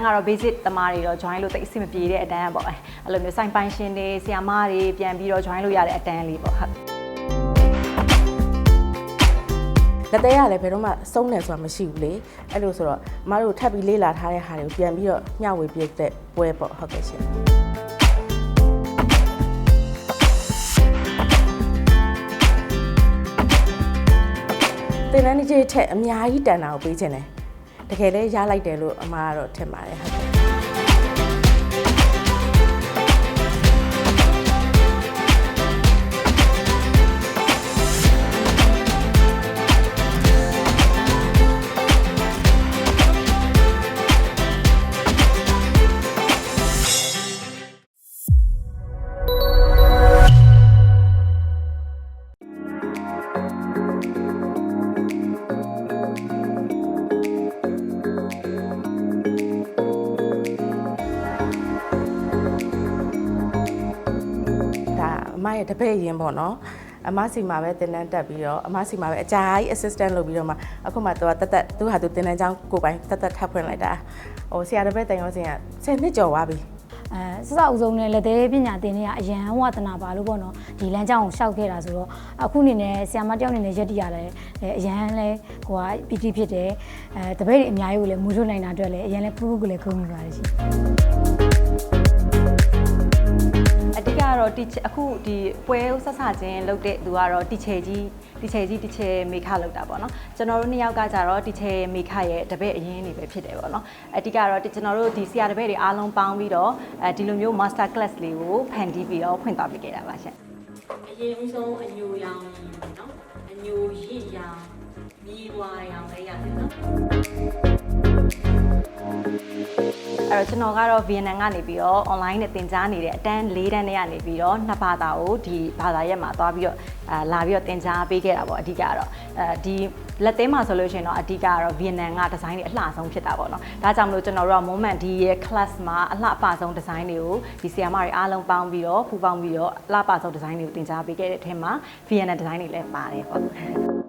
န်းကတော့ basic တမားတွေတော့ join လို့တိတ်အဆင်မပြေတဲ့အတန်းပေါ့အဲ့လိုမျိုးစိုင်ပိုင်ရှင်တွေဆီယာမတွေပြန်ပြီးတော့ join လို့ရတဲ့အတန်းလေးပေါ့ဟုတ်လက်သေးရလည်းဘယ်တော့မှစုံးတယ်ဆိုတာမရှိဘူးလေအဲ့လိုဆိုတော့အမတို့ထပ်ပြီးလေ့လာထားတဲ့ဟာတွေကိုပြန်ပြီးတော့မျှဝေပြတဲ့ပွဲပေါ့ဟုတ်ကဲ့ရှင်တင်တန်းကြီးထက်အများကြီးတန်တာကိုပေးခြင်းတယ် တကယ်လည်းရလိုက်တယ်လို့အမကတော့ထင်ပါတယ်ဟုတ်ကဲ့ ရဲ့တပည့်ရင်ပေါ့နော်အမစီမှာပဲတင်တန်းတက်ပြီးတော့အမစီမှာပဲအကြာကြီး assistant လုပ်ပြီးတော့မှအခုမှသူကတက်တက်သူဟာသူတင်တန်းချောင်းကိုယ်ပိုင်တက်တက်ထပ်ဖွင့်လိုက်တာဟိုဆရာတပည့်တိုင်ရောစင်က10နှစ်ကျော်သွားပြီအဲစစအုပ်ဆုံးနဲ့လက်သေးပညာသင်နေကအရန်ဝါသနာပါလို့ပေါ့နော်ဒီလမ်းကြောင်းကိုရှောက်ခဲ့တာဆိုတော့အခုအနေနဲ့ဆီယမတယောက်အနေနဲ့ရက်တည်ရတယ်အဲအရန်လဲဟိုကပီတိဖြစ်တယ်အဲတပည့်တွေအများကြီးကိုလည်းမူထုတ်နိုင်တာအတွက်လည်းအရန်လဲဖူးဖူးကလေးခုံမိပါတယ်ရှင်အဓိ ကကတော့ teacher အခုဒီပွဲဆက်ဆချင်းလုပ်တဲ့သူကတော့ teacher ကြီး teacher ကြီး teacher မေခလုပ်တာပေါ့နော်ကျွန်တော်တို့နှစ်ယောက်ကကြတော့ teacher မေခရဲ့တပည့်အရင်းတွေပဲဖြစ်တယ်ပေါ့နော်အဓိကတော့ကျွန်တော်တို့ဒီဆရာတပည့်တွေအားလုံးပေါင်းပြီးတော့အဲဒီလိုမျိုး master class လေးကိုဖန်တီးပြီးတော့ဖွင့်သွားပေးခဲ့တာပါရှင်အရင်ဦးဆုံးအညိုရောင်ပေါ့နော်အညိုရစ်ရောင်မြည်ဝါရောင်လည်းရတယ်နော် အဲ့တော့ကျွန်တော်ကတော့ VNN ကနေပြီးတော့ online နဲ့သင်ကြားနေတဲ့အတန်း၄တန်းနဲ့ကနေပြီးတော့နှစ်ဘာသာကိုဒီဘာသာရက်မှာသွားပြီးတော့အာလာပြီးတော့သင်ကြားပေးခဲ့တာပေါ့အဓိကကတော့အဲဒီလက်သေးမှာဆိုလို့ရှိရင်တော့အဓိကကတော့ VNN ကဒီဇိုင်းတွေအလှဆုံးဖြစ်တာပေါ့နော်ဒါကြောင့်မလို့ကျွန်တော်တို့က moment ဒီရဲ့ class မှာအလှပဆုံးဒီဇိုင်းတွေကိုဒီဆီယာမတွေအားလုံးပေါင်းပြီးတော့ပူပေါင်းပြီးတော့အလှပဆုံးဒီဇိုင်းတွေကိုသင်ကြားပေးခဲ့တဲ့အထက်မှာ VNN ဒီဇိုင်းတွေလည်းပါတယ်ပေါ့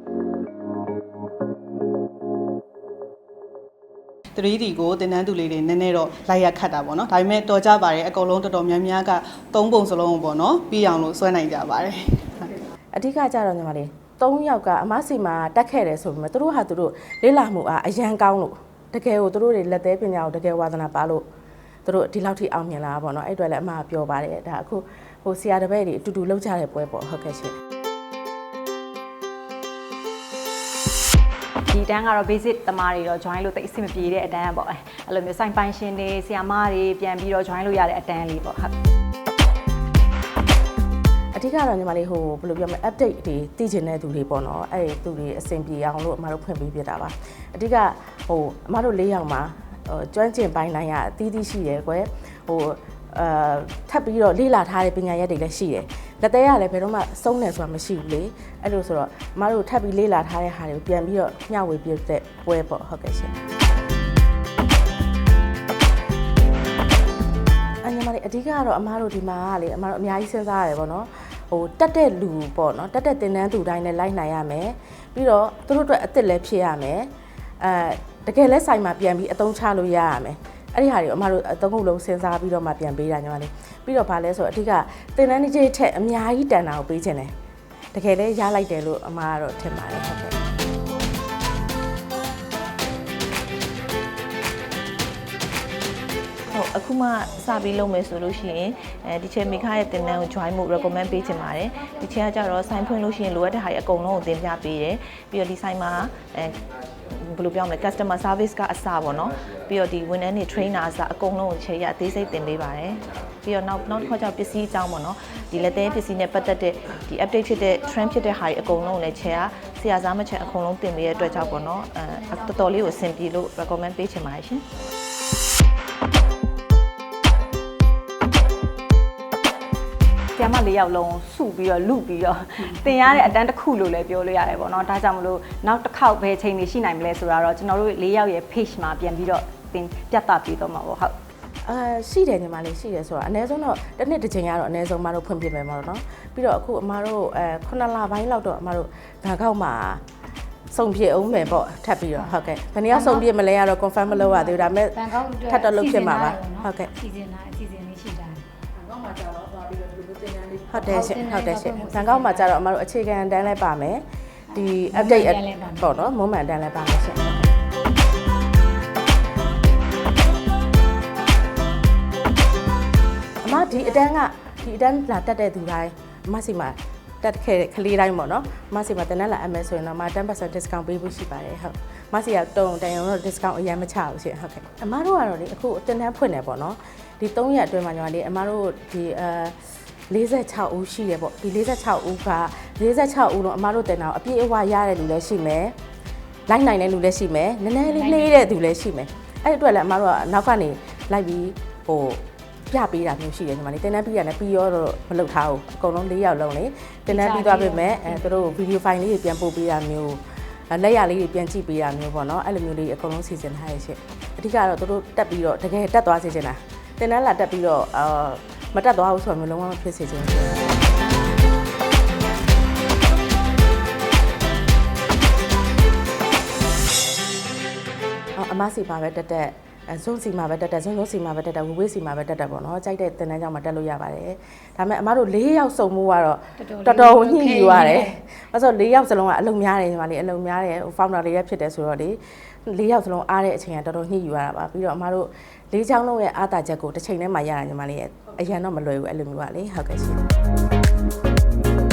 3D ကိုတင်တန်းသူလေးတွေနည်းနည်းတော့လိုက်ရခတ်တာပေါ့နော်ဒါပေမဲ့တော်ကြပါတယ်အကုန်လုံးတော်တော်များများကသုံးပုံစလုံးပေါ့နော်ပြီးအောင်လို့ဆွဲနိုင်ကြပါတယ်အဓိကကြတော့ညီမလေး3ယောက်ကအမစီမှာတက်ခဲ့တယ်ဆိုပေမဲ့သူတို့ဟာသူတို့လေးလာမှုအားအရန်ကောင်းလို့တကယ်ကိုသူတို့တွေလက်သေးပညာကိုတကယ်ဝါသနာပါလို့သူတို့ဒီလောက်ထိအောင်မြင်လာတာပေါ့နော်အဲ့အအတွက်လည်းအမကပြောပါတယ်ဒါအခုဟိုဆရာတပည့်တွေအတူတူလှုပ်ကြတဲ့ပွဲပေါ့ဟုတ်ကဲ့ရှင် ဒီတန်းကတော့ basic တမားတွေတော့ join လို့တိတ်အဆင်မပြေတဲ့အတန်းပေါ့အဲ့လိုမျိုးစိုင်ပိုင်ရှင်တွေဆီယာမတွေပြန်ပြီးတော့ join လို့ရတဲ့အတန်းလေးပေါ့ဟုတ်အဓိကတော့ညီမလေးဟိုဘယ်လိုပြောမလဲ update တွေသိချင်တဲ့သူတွေပေါ့နော်အဲ့ဒီသူတွေအဆင်ပြေအောင်လို့အမတို့ဖွင့်ပေးပြတာပါအဓိကဟိုအမတို့၄ယောက်မှာဟိုကျွမ်းကျင်ပိုင်းတိုင်းကအသီးသီးရှိတယ်ကွယ်ဟိုအာထပ်ပြီးတော့လေ့လာထားတဲ့ပညာရက်တွေလည်းရှိတယ် လက်သေးရလည်းဘယ်တော့မှစုံးတယ်ဆိုတာမရှိဘူးလေအဲ့လိုဆိုတော့အမတို့ထပ်ပြီးလေ့လာထားတဲ့ဟာတွေကိုပြန်ပြီးတော့မျှဝေပြတဲ့ပွဲပေါ့ဟုတ်ကဲ့ရှင်အညီမလေးအဓိကကတော့အမားတို့ဒီမှာကလေအမားတို့အများကြီးစဉ်းစားရတယ်ပေါ့နော်ဟိုတက်တဲ့လူပေါ့နော်တက်တဲ့တင်တန်းသူတိုင်းလည်းလိုက်နိုင်ရမယ်ပြီးတော့သူတို့အတွက်အစ်စ်လည်းဖြစ်ရမယ်အဲတကယ်လဲဆိုင်မှာပြန်ပြီးအသုံးချလို့ရရမယ် အဲ့ဒီဟာတွေအမားတို့အသုံးခုလုံးစဉ်းစားပြီးတော့မှပြန်ပေးတာညီမလေးပြီးတော့ဗာလဲဆိုအဓိကတင်တန်းကြီးထက်အများကြီးတန်တာကိုပေးခြင်းတယ်တကယ်လဲရလိုက်တယ်လို့အမားကတော့ထင်ပါတယ်ဟုတ်ကဲ့ဟုတ်အခုမှစပြီးလုပ်မယ်ဆိုလို့ရှိရင်အဲဒီချေမိခရဲ့တင်တန်းကို join မှု recommend ပေးချင်ပါတယ်ဒီချေကကြတော့ sign ဖွင့်လို့ရှိရင်လိုအပ်တဲ့ဟာတွေအကုန်လုံးကိုသင်ပြပေးတယ်ပြီးတော့ဒီ sign မှာအဲ ဘယ်လိုပြောမလဲ customer service ကအစပေါ့နော်ပြီးတော့ဒီဝန်ထမ်းတွေ trainer အစအကုန်လုံးကိုချေရအသေးစိတ်သင်ပေးပါတယ်ပြီးတော့နောက်နောက်တစ်ခါကျတော့ပစ္စည်းအကြောင်းပေါ့နော်ဒီလက်သေးပစ္စည်းနဲ့ပတ်သက်တဲ့ဒီ update ဖြစ်တဲ့ trend ဖြစ်တဲ့ဟာတွေအကုန်လုံးကိုလည်းချေကဆရာစားမချေအကုန်လုံးသင်ပေးရတဲ့အတွက်ကြောင့်ပေါ့နော်အဲတော်တော်လေးကိုအဆင်ပြေလို့ recommend ပေးချင်ပါတယ်ရှင် မ၄ယောက်လုံးစုပြီးတော့လူပြီးတော့တင်ရတဲ့အတန်းတစ်ခုလို့လည်းပြောလို့ရတယ်ပေါ့နော်ဒါကြောင့်မလို့နောက်တစ်ခေါက်ဘယ်ချိန်နေရှိနိုင်မလဲဆိုတာတော့ကျွန်တော်တို့၄ယောက်ရဲ့ page မှာပြန်ပြီးတော့တင်ပြသပေးတော့မှာပေါ့ဟုတ်အာရှိတယ်ညီမလေးရှိတယ်ဆိုတော့အနည်းဆုံးတော့တစ်နှစ်တစ်ချိန်ကတော့အနည်းဆုံးမတို့ဖွင့်ပြမယ်မလို့နော်ပြီးတော့အခုအမတို့အဲ9လပိုင်းလောက်တော့အမတို့ဘန်ကောက်မှာစုံပြစ်အောင်မယ်ပေါ့ထပ်ပြီးတော့ဟုတ်ကဲ့ဘယ်နည်းစုံပြစ်မလဲကတော့ confirm မလုပ်ရသေးဘူးဒါပေမဲ့ဘန်ကောက်အတွက်ထပ်တော့လုပ်ဖြစ်မှာပါဟုတ်ကဲ့စီစဉ်တာအစီအစဉ်လေးရှိတာ ဟုတ်တယ်ရှင်ဟုတ်တယ်ရှင်ဘန်ကောက်မှာကျတော့အမတို့အခြေခံတန်းလဲပါမယ်ဒီ update ပေါ့နော်မုံမှန်တန်းလဲပါမယ်ရှင်အမဒီအတန်းကဒီအတန်းလာတက်တဲ့သူတိုင်းအမစီမှာ တက်ခဲ့တဲ့ကလေးတိုင်းပေါ့နော်အမစီမှာတန်းလာအမယ်ဆိုရင်တော့အမ10% discount ပေးဖို့ရှိပါတယ်ဟုတ်အမစီကတုံတန်ရုံတော့ discount အရင်မချဘူးရှင်ဟုတ်ကဲ့အမတို့ကတော့လေအခုအတင်းတန်းဖွင့်နေပေါ့နော်ဒီ3ရက်အတွင်းမှာညီမလေးအမတို့ဒီအဲ46ဦးရှိတယ်ပေါ့ဒီ46ဦးက46ဦးတော့အမတို့တင်တာအပြည့်အဝရတဲ့လူလည်းရှိမယ်လိုက်နိုင်တဲ့လူလည်းရှိမယ်နည်းနည်းလေးနှေးတဲ့သူလည်းရှိမယ်အဲ့ဒီအတွက်လည်းအမတို့ကနောက်ကနေလိုက်ပြီးဟို ပြပေးတာမျိုးရှိတယ်ညီမလေးတင်တန်းပြီးရတယ်ပြီးရောတော့မလုပ်ထားဘူးအကုန်လုံး၄ယောက်လုံးလေတင်တန်းပြီးသွားပြီမဲ့အဲသူတို့ဗီဒီယိုဖိုင်လေးတွေပြန်ပို့ပေးတာမျိုးလက်ရလေးတွေပြန်ကြည့်ပေးတာမျိုးပေါ့နော်အဲ့လိုမျိုးလေးအကုန်လုံးစီစဉ်ထားရရှင့်အဓိကတော့သူတို့တက်ပြီးတော့တကယ်တက်သွားစေချင်တာတင်တန်းလာတက်ပြီးတော့အာမတက်သွားဘူးဆိုတော့မျိုးလုံးဝမဖြစ်စေချင်ဘူးအော်အမစီမှာပဲတက်တက် အဲဇုံစီမှာပဲတက်တက်ဇုံဇုံစီမှာပဲတက်တက်ဝဝေးစီမှာပဲတက်တက်ပေါ့နော်ကြိုက်တဲ့တင်တန်းကြောင့်မတက်လို့ရပါတယ်ဒါပေမဲ့အမတို့၄ယောက်စုံမှုကတော့တော်တော်ညှိယူရတယ်အဲဆို၄ယောက်စလုံးကအလုံများတယ်ညီမလေးအလုံများတယ်ဟို founder လေးရဖြစ်တယ်ဆိုတော့လေ၄ယောက်စလုံးအားတဲ့အချိန်ကတော်တော်ညှိယူရတာပါပြီးတော့အမတို့၄ချောင်းလုံးရဲ့အားတာချက်ကိုတစ်ချိန်တည်းမှာရတာညီမလေးရဲ့အရန်တော့မလွယ်ဘူးအဲ့လိုမျိုးပါလေဟုတ်ကဲ့ရှင်